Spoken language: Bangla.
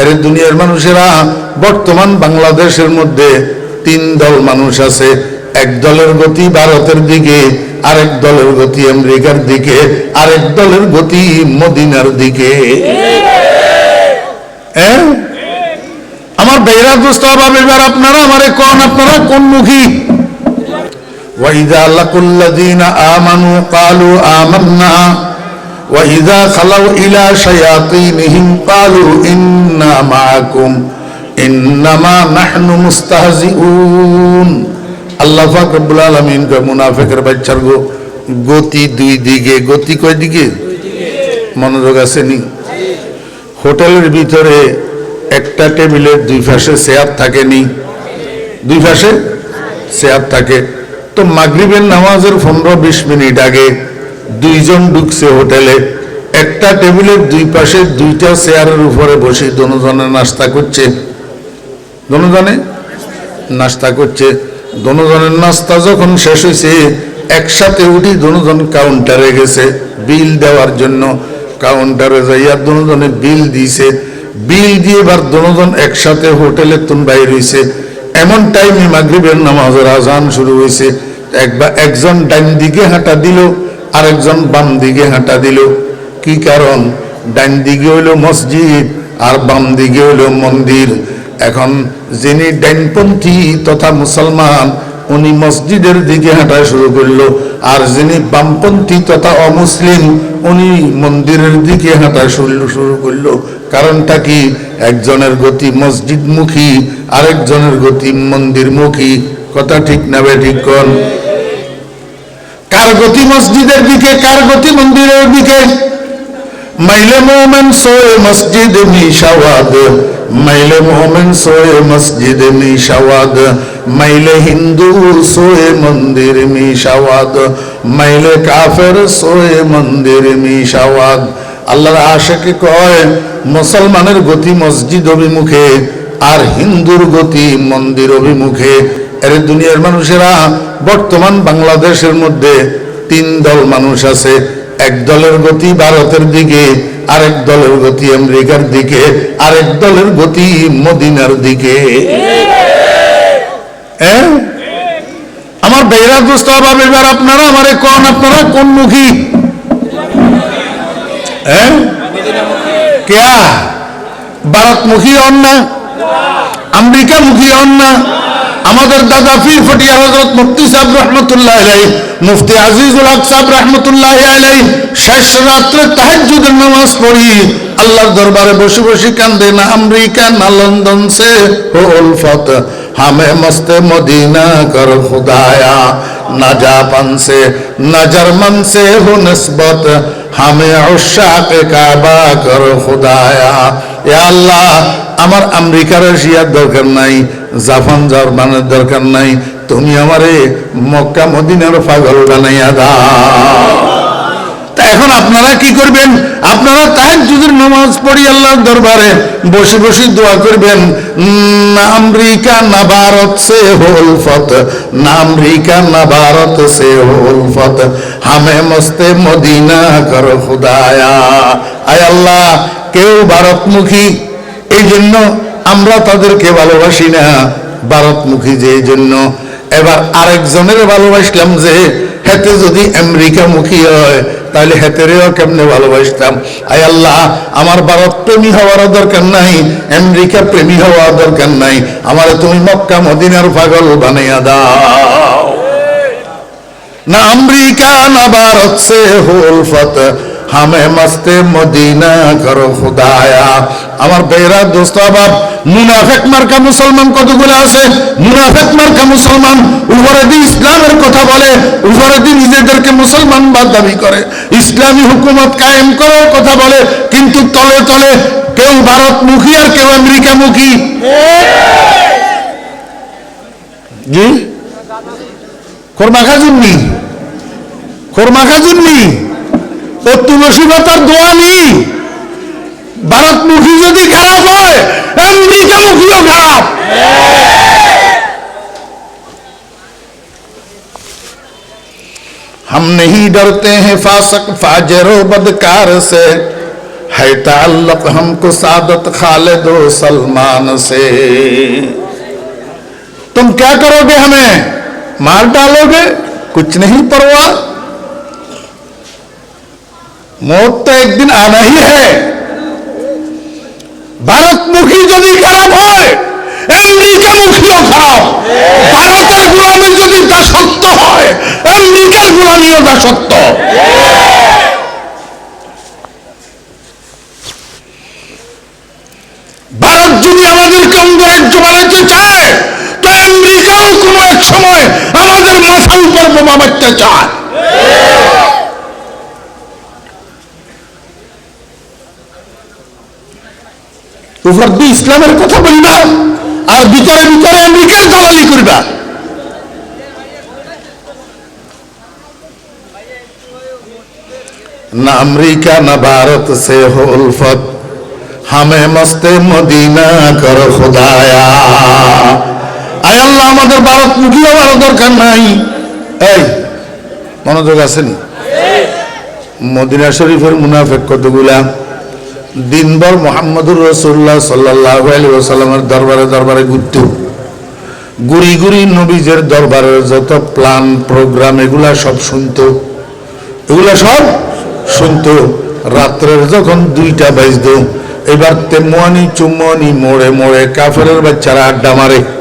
এর দুনিয়ার মানুষেরা বর্তমান বাংলাদেশের মধ্যে তিন দল মানুষ আছে এক দলের গতি ভারতের দিকে আরেক দলের গতি আমেরিকার দিকে আরেক দলের গতি মদিনার দিকে হ্যাঁ আমার বেহরা দোস্ত বাবা এবার আপনারা আমারে কোন আপনারা কোন মুখী وإذا لقوا الذين آمنوا قالوا آمنا وإذا خلوا إلى شياطينهم قالوا إنا معكم إنما نحن مستهزئون আল্লাহ পাক রব্বুল আলামিন কয় মুনাফিকের বাচ্চার গো গতি দুই দিকে গতি কয় দিকে মনোযোগ আছে নি হোটেলের ভিতরে একটা টেবিলের দুই পাশে চেয়ার থাকেনি দুই পাশে চেয়ার থাকে তো মাগরিবের নামাজের পনেরো বিশ মিনিট আগে দুইজন ঢুকছে হোটেলে, একটা টেবিলের দুই পাশে দুইটা চেয়ারের উপরে বসে দনোজনে নাস্তা করছে। দনোজনে নাস্তা করছে। দনোজনের নাস্তা যখন শেষ হয়েছে, একসাথে উঠি দনোজন কাউন্টারে গেছে বিল দেওয়ার জন্য। কাউন্টারে যাইয়া দনোজনে বিল দিয়েছে। বিল দিয়ে এবার দনোজন একসাথে হোটেলে তুন বাইর হয়েছে এমন টাইমে মাগরিবের নামাজের আজান শুরু হয়েছে। একবার একজন ডাইন দিকে হাঁটা দিল আরেকজন বাম দিকে হাঁটা দিল। কি কারণ? ডাইন দিকে হইল মসজিদ আর বাম দিকে হইল মন্দির। এখন যিনি ডাইনপন্থী তথা মুসলমান, উনি মসজিদের দিকে হাঁটা শুরু করল। আর যিনি বামপন্থী তথা অমুসলিম, উনি মন্দিরের দিকে হাঁটা শুরু শুরু করল। কারণটা কি? একজনের গতি মসজিদমুখী, আরেকজনের গতি মন্দিরমুখী। কথা ঠিক না বে ঠিক কোন? কার গতি মসজিদের দিকে কার গতি মন্দিরের দিকে। মাইলে মোমেন সোয়ে মসজিদ মিশাওয়াদ মাইলে সোয়ে মসজিদ মিশাওয়াদ মাইলে হিন্দু সোয়ে মন্দির মি শাওয়াদ মাইলে কাফের সোয়ে মন্দির মি শাওয়াদ আল্লাহর আশাকে কয়, মুসলমানের গতি মসজিদ অভিমুখে আর হিন্দুর গতি মন্দির অভিমুখে। এর দুনিয়ার মানুষেরা, বর্তমান বাংলাদেশের মধ্যে তিন দল মানুষ আছে। এক দলের গতি ভারতের দিকে, আরেক দলের গতি আমেরিকার দিকে, আরেক দলের গতি মদিনার দিকে? আমার বেহরা দোস্ত বাবা এবার আপনারা আমারে কোন, আপনারা কোন মুখী? হ্যাঁ কেয়া? ভারতমুখী হন না? আমেরিকা মুখী হন না? আমাদের দাদা ফির ফটিয়া হজরত মুফতি সাহেব রহমতুল্লাহ আলাই মুফতি আজিজুল হক সাহেব রহমতুল্লাহ আলাই শেষ রাত্রে তাহাজুদের নামাজ পড়ি। আল্লাহর দরবারে বসে বসে কান্দে, না আমেরিকা, না লন্ডন, সে ও উলফত হামে মস্তে মদিনা কর খুদায়া, না জাপান সে, না জার্মান সে হো নিসবত, হামে উশাক কাবা কর খুদায়া। এ আল্লাহ, আমার আমেরিকা রাশিয়ার দরকার নাই জাপান জার্মানের দরকার নাই। তুমি আমারে মক্কা মদিনার পাগল বানাইয়া দাও। তা এখন আপনারা কি করবেন? আপনারা তাহাজ্জুদের নামাজ পড়ি আল্লাহর দরবারে বসে বসে দোয়া করবেন না আমেরিকা, না ভারত, সে হোল ফত। না আমেরিকা, না ভারত, সে হোল ফত। হামে মস্তে মদিনা কর খুদায়া। আয় আল্লাহ, কেউ ভারতমুখী। এই জন্য আমরা তাদেরকে ভালোবাসি না। ভারতমুখী যে জন্য। এবার আরেকজনের ভালোবাসলাম যে হেতে যদি আমেরিকামুখী হয়, তাহলে হেতেরেও কেমনে ভালোবাসতাম? আয় আল্লাহ, আমার ভারত প্রেমী হওয়ার দরকার নাই আমেরিকা প্রেমী হওয়ার দরকার নাই। আমার তুমি মক্কা, মদিনার পাগল বানাইয়া দাও। না আমেরিকা, না ভারত, সে হোল ফত হামে মস্তে মদিনা করো খুদায়া। আমার বেহরা দোস্ত বাপ মুনাফেক মার্কা মুসলমান কতগুলো আছে? মুনাফেক মার্কা মুসলমান উপরে দিয়ে ইসলামের কথা বলে উপরে দিয়ে নিজেদেরকে মুসলমান বাদ দাবি করে। ইসলামী হুকুমত কায়েম করার কথা বলে, কিন্তু তলে তলে কেউ ভারতমুখী আর কেউ আমেরিকামুখী। জি খোরমা খাজুননি খোরমা খাজুননি ও তুলসী পাতার দোয়া নেই ভারতমুখী যদি খারাপ হয় আমেরিকামুখীও খারাপ हम नहीं डरते हैं फासक फाजर बदकार से है ताल्लुक हमको सादत खालिद और सलमान से तुम क्या करोगे हमें मार डालोगे कुछ नहीं परवाह मौत तो एक दिन आना ही है ভারতমুখী যদি খারাপ হয় আমেরিকা মুখীও খারাপ ভারতের গোলামি যদি দাসত্ব হয় আমেরিকার গোলামিও দাসত্ব ভারত যদি আমাদেরকে অঙ্গরাজ্য বানাতে চায় তো আমেরিকাও কোনো এক সময় আমাদের মাথার উপর বোমা মারতে চায় ইসলামের কথা বলবা আর ভিতরে ভিতরে আমেরিকার দালালি করবা না। আমেরিকা না ভারত সে হলফত হামে মস্তে মদিনা কর খোদায়া। আয় আল্লাহ আমাদের ভারত মুখী হওয়ার দরকার নাই। এই মনোযোগ আসেনি? মদিনা শরীফের মুনাফেক কতগুলা? দিনভর মোহাম্মদুর রসুল্লাহ সাল্লাহ আলী ওসাল্লামের দরবারে দরবারে ঘুরত গুড়ি গুড়ি নবীজের দরবারের যত প্ল্যান প্রোগ্রাম এগুলা সব শুনত। এগুলা সব শুনত। রাত্রের যখন দুইটা বাজত, এবার তেমনি চুম্বনি মোড়ে মোড়ে কাফের বাচ্চারা আড্ডা মারে।